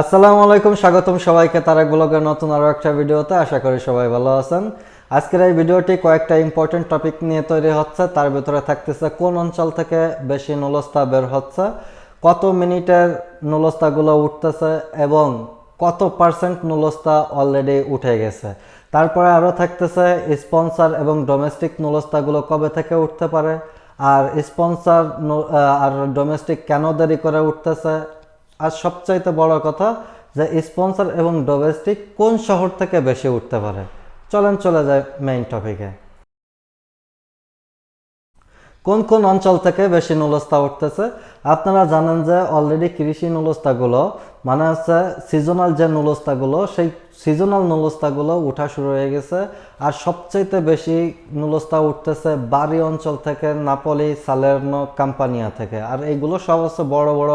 আসসালামু আলাইকুম, স্বাগতম সবাইকে তারেক ব্লগের নতুন আরও একটা ভিডিওতে। আশা করি সবাই ভালো আছেন। আজকের এই ভিডিওটি কয়েকটা ইম্পর্টেন্ট টপিক নিয়ে তৈরি হচ্ছে। তার ভিতরে থাকতেছে কোন অঞ্চল থেকে বেশি নুলস্তা বের হচ্ছে, কত মিনিটের নুলস্তাগুলো উঠতেছে এবং কত পার্সেন্ট নুলস্তা অলরেডি উঠে গেছে। তারপরে আরও থাকতেছে স্পন্সর এবং ডোমেস্টিক নুলস্তাগুলো কবে থেকে উঠতে পারে, আর স্পন্সার আর ডোমেস্টিক কেন দেরি করে উঠতেছে আর সবচাইতে বড় কথা যে স্পন্সর এবং ডোমেস্টিক কোন শহর থেকে বেশি উঠতে পারে। চলেন চলে যায় মেইন টপিকে কোন কোন অঞ্চল থেকে বেশি নুলস্তা উঠতেছে? আপনারা জানেন যে অলরেডি কৃষি নুলস্তাগুলো মানে হচ্ছে সিজনাল যে নুলস্তাগুলো, সেই সিজনাল নুলস্তাগুলো উঠা শুরু হয়ে গেছে। আর সবচাইতে বেশি নুলস্তা উঠতেছে বাড়ি অঞ্চল থেকে নাপলি, সালের্নো, কাম্পানিয়া থেকে। আর এইগুলো সব হচ্ছে বড় বড়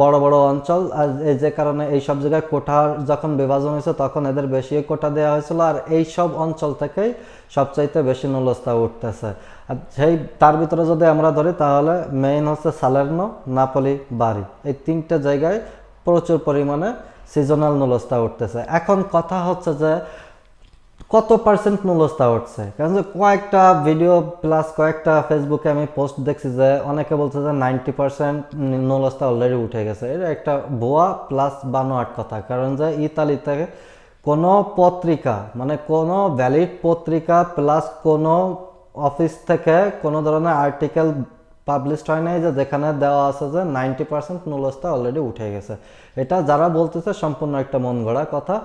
বড় বড় অঞ্চল, আর এই যে কারণে এই সব জায়গায় কোঠার যখন বিভাজন হয়েছে, তখন এদের বেশি কোটা দেওয়া হয়েছিল, আর এই সব অঞ্চল থেকেই সবচাইতে বেশি নুলস্তা উঠতেছে। আর সেই, তার ভিতরে যদি আমরা ধরি, তাহলে মেইন হচ্ছে সালের্নো নাপলি বাড়ি এই তিনটে জায়গায় প্রচুর পরিমাণে সিজনাল নুলস্তা উঠতেছে। এখন কথা হচ্ছে যে কত পার্সেন্ট নুলস্তা উঠছে? কারণ যে কয়েকটা ভিডিও প্লাস কয়েকটা ফেসবুকে আমি পোস্ট দেখছি যে অনেকে বলছে যে নাইনটি পার্সেন্ট নুলস্তা অলরেডি উঠে গেছে। এটা একটা ভুয়া প্লাস বানোয়াট কথা। কারণ যে ইতালিতে কোনো পত্রিকা মানে কোনো ভ্যালিড পত্রিকা প্লাস কোনো অফিস থেকে কোনো ধরনের আর্টিকেল পাবলিশড হয় নাই যে যেখানে দেওয়া আছে যে নাইনটি পার্সেন্ট নুলস্তা অলরেডি উঠে গেছে। এটা যারা বলতেছে সম্পূর্ণ একটা মন গড়া কথা।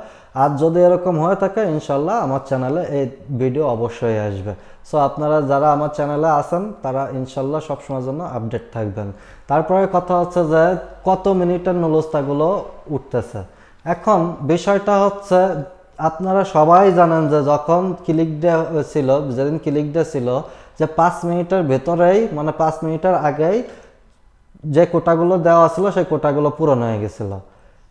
আর যদি এরকম হয়ে থাকে ইনশাল্লাহ আমার চ্যানেলে এই ভিডিও অবশ্যই আসবে। সো আপনারা যারা আমার চ্যানেলে আছেন, তারা ইনশাল্লাহ সবসময়ের জন্য আপডেট থাকবেন। তারপরে কথা হচ্ছে যে, কত মিনিটের নুলস্তাগুলো উঠতেছে। এখন বিষয়টা হচ্ছে, আপনারা সবাই জানেন যে যখন ক্লিক ডে ছিল, যেদিন ক্লিক ডে ছিল যে পাঁচ মিনিটের ভেতরেই মানে পাঁচ মিনিটের আগেই যে কোটাগুলো দেওয়া ছিল, সেই কোটাগুলো পূরণ হয়ে গেছিল।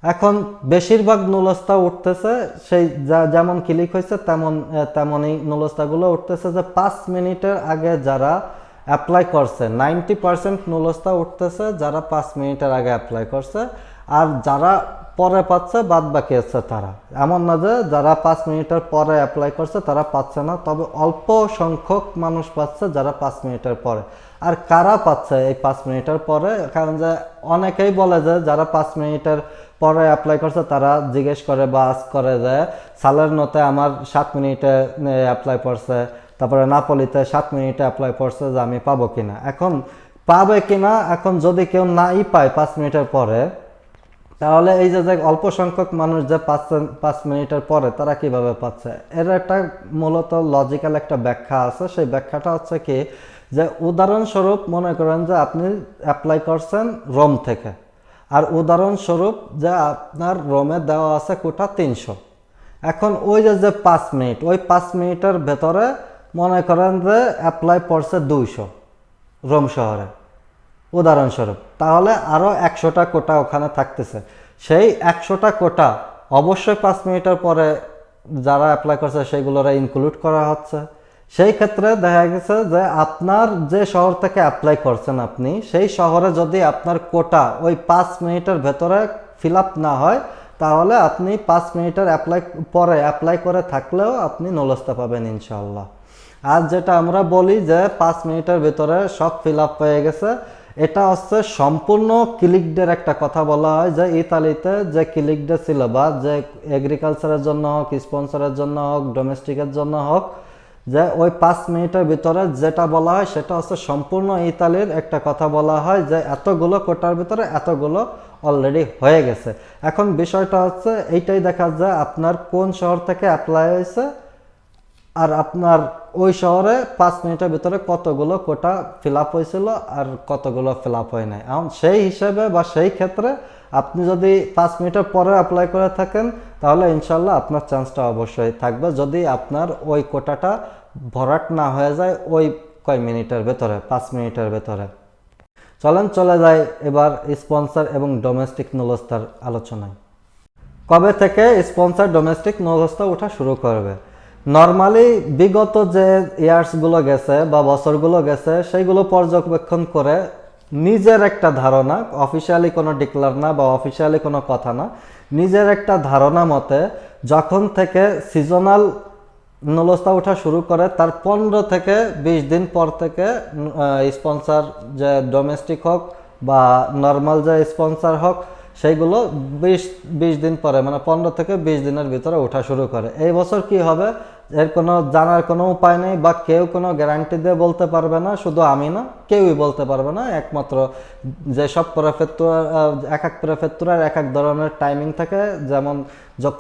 এখন বেশিরভাগ নুলস্তা উঠতেছে, সেই যা- যেমন ক্লিক হয়েছে, তেমন তেমনই নুলস্তাগুলো উঠতেছে যে পাঁচ মিনিটের আগে যারা অ্যাপ্লাই করছে, নাইনটি পার্সেন্ট নুলস্তা উঠতেছে যারা পাঁচ মিনিটের আগে অ্যাপ্লাই করছে। আর যারা পরে পাচ্ছে, বাদ বাকি আছে তারা। এমন না যে যারা পাঁচ মিনিটের পরে অ্যাপ্লাই করছে, তারা পাচ্ছে না, তবে অল্প সংখ্যক মানুষ পাচ্ছে যারা পাঁচ মিনিটের পরে। আর কারা পাচ্ছে এই পাঁচ মিনিটের পরে? কারণ যে অনেকেই বলে যে যারা পাঁচ মিনিটের পরে অ্যাপ্লাই করছে, তারা জিজ্ঞেস করে বা আজ করে যে সালের নতে আমার সাত মিনিটে অ্যাপ্লাই করছে তারপরে নাপলিতে সাত মিনিটে অ্যাপ্লাই করছে যে আমি পাবো কিনা? এখন পাবে কিনা? এখন যদি কেউ নাই পায় পাঁচ মিনিটের পরে তাহলে এই যে অল্প সংখ্যক মানুষ যে পাঁচ পাঁচ মিনিটের পরে তারা কীভাবে পাচ্ছে? এর একটা মূলত লজিক্যাল একটা ব্যাখ্যা আছে। সেই ব্যাখ্যাটা হচ্ছে কি, যে উদাহরণস্বরূপ মনে করেন যে আপনি অ্যাপ্লাই করছেন রোম থেকে। আর উদাহরণস্বরূপ যে আপনার রোমে দেওয়া আছে কোটা তিনশো। এখন ওই যে যে পাঁচ মিনিট, ওই পাঁচ মিনিটের ভেতরে মনে করেন যে অ্যাপ্লাই পড়ছে দুইশো রোম শহরে। উদাহরণস্বরূপ, তাহলে আরও একশোটা কোটা ওখানে থাকতেছে। সেই একশোটা কোটা অবশ্যই পাঁচ মিনিটের পরে যারা অ্যাপ্লাই করছে সেগুলোরা ইনক্লুড করা হচ্ছে। সেই ক্ষেত্রে দেখা গেছে যে আপনার যে শহর থেকে অ্যাপ্লাই করছেন আপনি, সেই শহরে যদি আপনার কোটা ওই পাঁচ মিনিটের ভেতরে ফিল না হয়, তাহলে আপনি পাঁচ মিনিটের অ্যাপ্লাই পরে অ্যাপ্লাই করে থাকলেও আপনি নলস্তা পাবেন ইনশাল্লাহ আর যেটা আমরা বলি যে পাঁচ মিনিটের ভিতরে সব ফিল হয়ে গেছে এটা হচ্ছে সম্পূর্ণ ক্লিকডের একটা কথা বলা হয় যে ইতালিতে যে ক্লিকডে ছিল বা যে এগ্রিকালচারের জন্য হোক স্পন্সরের জন্য হোক ডোমেস্টিকের জন্য হোক, যে ওই পাঁচ মিনিটের ভিতরে যেটা বলা হয় সেটা হচ্ছে সম্পূর্ণ ইতালির একটা কথা বলা হয় যে এতগুলো কোটার ভিতরে এতগুলো অলরেডি হয়ে গেছে। এখন বিষয়টা হচ্ছে এইটাই দেখা যায় আপনার কোন শহর থেকে অ্যাপ্লাই হয়েছে আর আপনার ওই শহরে পাঁচ মিনিটের ভিতরে কতগুলো কোটা ফিল আপ হয়েছিল আর কতগুলো ফিল আপ হয় নাই। এখন সেই হিসেবে বা সেই ক্ষেত্রে আপনি যদি পাঁচ মিনিটের পরে অ্যাপ্লাই করে থাকেন, তাহলে ইনশাল্লাহ আপনার চান্সটা অবশ্যই থাকবে। যদি আপনার ওই কোটাটা ভরাট না হয়ে যায়, ওই কয় মিনিটের ভেতরে, পাঁচ মিনিটের ভেতরে। চলেন, চলে যাই এবার স্পন্সর এবং ডোমেস্টিক নুলস্তার আলোচনায়। কবে থেকে স্পন্সর ডোমেস্টিক নৌবস্থা ওঠা শুরু করবে? নর্মালি বিগত যে ইয়ার্সগুলো গেছে বা বছরগুলো গেছে, সেইগুলো পর্যবেক্ষণ করে নিজের একটা ধারণা অফিসিয়ালি কোনো ডিক্লার না বা অফিসিয়ালি কোনো কথা না, নিজের একটা ধারণা মতে যখন থেকে সিজনাল নলস্তা ওঠা শুরু করে, তার পনেরো থেকে বিশ দিন পর থেকে স্পন্সর যে ডোমেস্টিক হোক বা নর্মাল যে স্পন্সর হোক সেইগুলো বিশ বিশ দিন পরে মানে পনেরো থেকে বিশ দিনের ভিতরে ওঠা শুরু করে। এই বছর কি হবে? এর কোনো জানার কোনো উপায় নেই, বা কেউ কোনো গ্যারান্টি দিয়ে বলতে পারবে না, শুধু আমি না, কেউই বলতে পারবে না। একমাত্র যেসব প্রেফেক্টুরার এক এক প্রেফেক্টুরার এক এক ধরনের টাইমিং থাকে। যেমন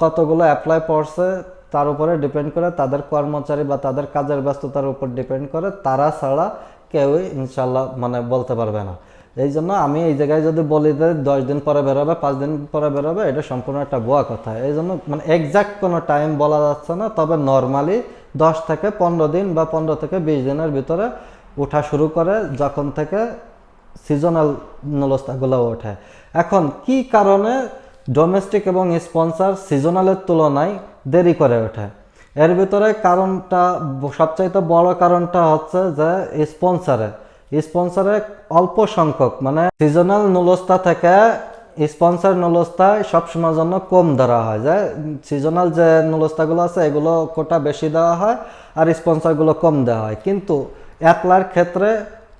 কতগুলো অ্যাপ্লাই পড়ছে, তার উপরে ডিপেন্ড করে তাদের কর্মচারী বা তাদের কাজের ব্যস্ততার উপর ডিপেন্ড করে তারা ছাড়া কেউই ইনশাল্লাহ মানে বলতে পারবে না। এই জন্য আমি এই জায়গায় যদি বলি যে দশ দিন পরে বেরোবে, পাঁচ দিন পরে বেরোবে, এটা সম্পূর্ণ একটা বোয়া কথা। এই জন্য মানে এক্সাক্ট কোনো টাইম বলা যাচ্ছে না, তবে নর্মালি দশ থেকে পনেরো দিন বা পনেরো থেকে বিশ দিনের ভিতরে ওঠা শুরু করে যখন থেকে সিজনাল নলস্তাগুলো ওঠে। এখন কি কারণে ডোমেস্টিক এবং স্পন্সর সিজনালের তুলনায় দেরি করে ওঠে? এর ভিতরে কারণটা, সবচাইতে বড় কারণটা হচ্ছে যে স্পন্সরে স্পন্সরে অল্প সংখ্যক মানে সিজনাল নুলস্তা থেকে স্পন্সর নুলস্তা সবসময়ের জন্য কম ধরা হয়। যে সিজনাল যে নুলস্তাগুলো আছে, এগুলো কোটা বেশি দেওয়া হয় আর স্পন্সরগুলো কম দেওয়া হয়। কিন্তু অ্যাপ্লার ক্ষেত্রে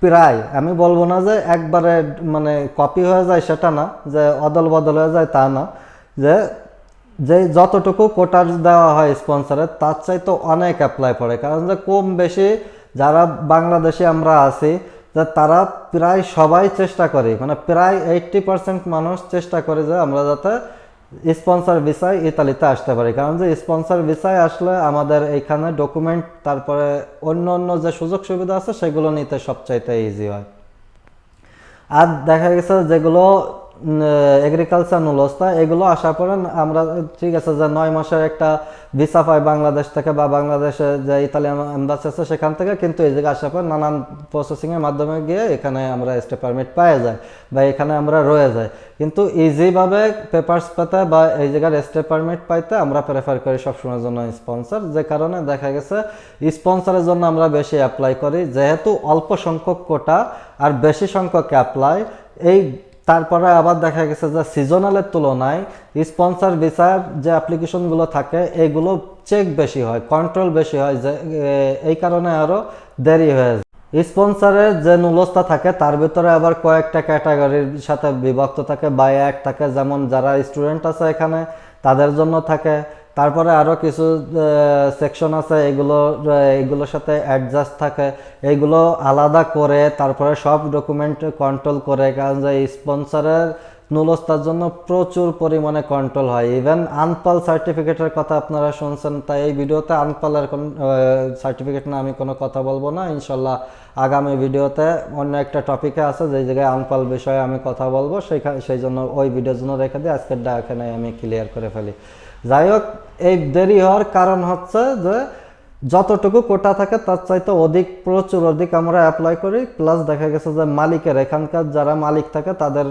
প্রায়, আমি বলব না যে একবারে মানে কপি হয়ে যায় সেটা না, যে অদল বদল হয়ে যায় তা না। যে যে যতটুকু কোটার দেওয়া হয় স্পন্সরের তার চাইতে অনেক অ্যাপ্লাই পড়ে। কারণ যে কম বেশি যারা বাংলাদেশে আমরা আছি তারা প্রায় সবাই চেষ্টা করে মানে প্রায় এইট্টি পার্সেন্ট মানুষ চেষ্টা করে যে আমরা যাতে স্পন্সর ভিসায় ইতালিতে আসতে পারি। কারণ যে স্পন্সার ভিসায় আসলে আমাদের এখানে ডকুমেন্ট তারপরে অন্য অন্য যে সুযোগ সুবিধা আছে, সেগুলো নিতে সবচাইতে ইজি হয়। আর দেখা গেছে যেগুলো এগ্রিকালচার নুলস্তা এগুলো আসার পরে আমরা, ঠিক আছে যে নয় মাসের একটা ভিসা পাই বাংলাদেশ থেকে বা বাংলাদেশে যে ইতালিয়ান এম্বাসি আছে সেখান থেকে, কিন্তু এই জায়গায় আসার পর নানান প্রসেসিংয়ের মাধ্যমে গিয়ে এখানে আমরা স্টে পারমিট পাওয়া যায় বা এখানে আমরা রয়ে যাই। কিন্তু ইজিভাবে পেপারস পেতে বা এই জায়গার স্টে পারমিট পাইতে আমরা প্রেফার করি সবসময়ের জন্য স্পন্সর যে কারণে দেখা গেছে স্পন্সরের জন্য আমরা বেশি অ্যাপ্লাই করি। যেহেতু অল্প সংখ্যক কোটা আর বেশি সংখ্যক অ্যাপ্লাই এই তারপরে আবার দেখা গেছে যে সিজনালের তুলনায় স্পন্সর ভিসার যে অ্যাপ্লিকেশনগুলো থাকে, এগুলো চেক বেশি হয় কন্ট্রোল বেশি হয়, যে এই কারণে আরও দেরি হয়ে যায়। স্পন্সরের যে নুলস্তা থাকে, তার ভিতরে আবার কয়েকটা ক্যাটাগরির সাথে বিভক্ত থাকে বাই এক থাকে, যেমন যারা স্টুডেন্ট আছে এখানে, তাদের জন্য থাকে তারপরে আরও কিছু সেকশন আছে, এগুলো এগুলোর সাথে অ্যাডজাস্ট থাকে। এগুলো আলাদা করে তারপরে সব ডকুমেন্ট কন্ট্রোল করে, কারণ যে স্পন্সরের নুলস্তার জন্য প্রচুর পরিমাণে কন্ট্রোল হয়। ইভেন আনপাল সার্টিফিকেটের কথা আপনারা শুনছেন, তাই এই ভিডিওতে আনপালের কোন সার্টিফিকেট না আমি কোনো কথা বলব না। ইনশাল্লাহ আগামী ভিডিওতে অন্য একটা টপিকে আছে যেই জায়গায় আনপাল বিষয়ে আমি কথা বলব সেইখানে সেই জন্য ওই ভিডিওর জন্য রেখে দিয়ে আজকের এখানে আমি ক্লিয়ার করে ফেলি। যাই হোক এই দেরি হওয়ার কারণ হচ্ছে যে যতটুকু কোটা থাকে তার চাইতে অধিক, প্রচুর অধিক আমরা অ্যাপ্লাই করি। প্লাস দেখা গেছে যে মালিকের এখানকার যারা মালিক থাকে, তাদের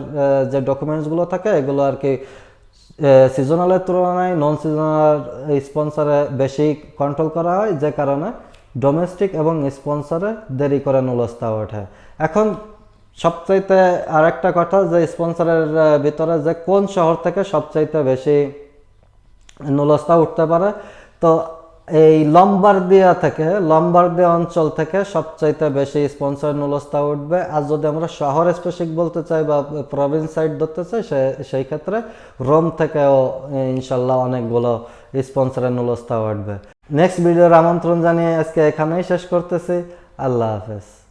যে ডকুমেন্টসগুলো থাকে, এগুলো আর কি সিজনালের তুলনায় নন সিজনাল স্পন্সরে বেশি কন্ট্রোল করা হয়, যে কারণে ডোমেস্টিক এবং স্পন্সরে দেরি করে নুলস্তা ওঠে। এখন সবচাইতে আরেকটা কথা যে স্পন্সরের ভিতরে যে কোন শহর থেকে সবচাইতে বেশি নুলস্তা উঠতে পারে। তো এই লম্বার লম্বার্দিয়া থেকে, লম্বার লম্বার্দিয়া অঞ্চল থেকে সবচাইতে বেশি স্পন্সর নুলস্তা উঠবে। আর যদি আমরা শহর স্পেসিফিক বলতে চাই বা প্রভিন্স সাইড ধরতে চাই, সে- সেই ক্ষেত্রে রোম থেকেও ইনশাল্লাহ অনেকগুলো স্পন্সরের নুলস্তা উঠবে। নেক্সট ভিডিওর আমন্ত্রণ জানিয়ে আজকে এখানেই শেষ করতেছি। আল্লাহ হাফেজ।